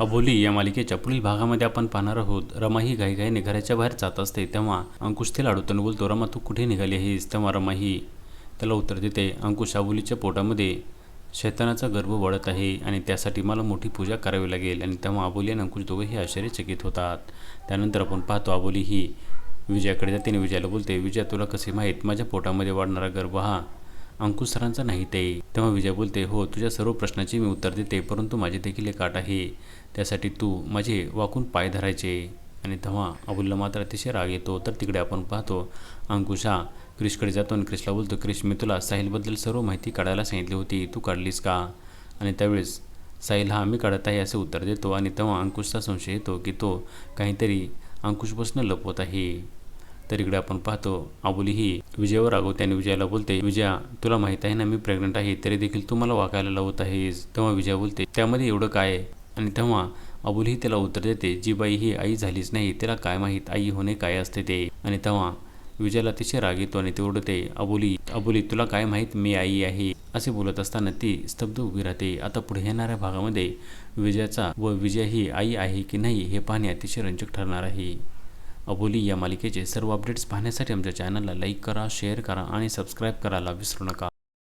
अबोली या मालिकेच्या पुढील भागामध्ये आपण पाहणार आहोत. रमा ही घाईघाईने घराच्या बाहेर जात असते तेव्हा अंकुश तिला अडवताना बोलतो रमा तू कुठे निघाली आहेस? तेव्हा रमा ही त्याला उत्तर देते अंकुश अबोलीच्या पोटामध्ये शैतानाचा गर्भ वळत आहे आणि त्यासाठी मला मोठी पूजा करावी लागेल. आणि तेव्हा अबोली आणि अंकुश दोघेही आश्चर्यचकित होतात. त्यानंतर आपण पाहतो अबोली ही विजयाकडे जाते आणि विजयाला बोलते विजया तुला कसे माहीत? माझ्या पोटामध्ये वाढणारा गर्भ हा अंकुश सरांचा नाही ते. तेव्हा विजय बोलते हो तुझ्या सर्व प्रश्नाची मी उत्तर देते परंतु माझे देखील एक आट आहे. त्यासाठी तू माझे वाकून पाय धरायचे. आणि तेव्हा अबुलला मात्र अतिशय राग येतो. तर तिकडे आपण पाहतो. अंकुश हा क्रिशकडे जातो आणि क्रिशला बोलतो क्रिश मी तुला साहिलबद्दल सर्व माहिती काढायला सांगितली होती. तू काढलीस का? आणि त्यावेळेस साहिल हा मी काढत आहे असे उत्तर देतो. आणि तेव्हा अंकुशचा संशय येतो की तो काहीतरी अंकुशपासून लपवत आहे. तर इकडे आपण पाहतो अबोली ही विजयावर रागवते आणि विजयाला बोलते विजया तुला माहीत आहे ना मी प्रेग्नंट आहे तरी देखील तू मला वाकायला लावत आहेस. तेव्हा विजया बोलते त्यामध्ये एवढं काय आणि तेव्हा अबोली ही त्याला उत्तर देते जी बाई ही आई झालीच नाही तिला काय माहीत आई होणे काय असते ते? आणि तेव्हा विजयाला अतिशय राग येतो आणि ते ओढते अबोली अबोली तुला काय माहीत मी आई आहे? असे बोलत असताना ती स्तब्ध उभी राहते. आता पुढे येणाऱ्या भागामध्ये विजयाचा व विजय ही आई आहे की नाही हे पाहणे अतिशय रंजक ठरणार आहे. अबोली या मालिकेचे सर्व अपडेट्स पाहण्यासाठी आमच्या चॅनलला लाईक करा शेअर करा आणि सबस्क्राईब करायला विसरू नका.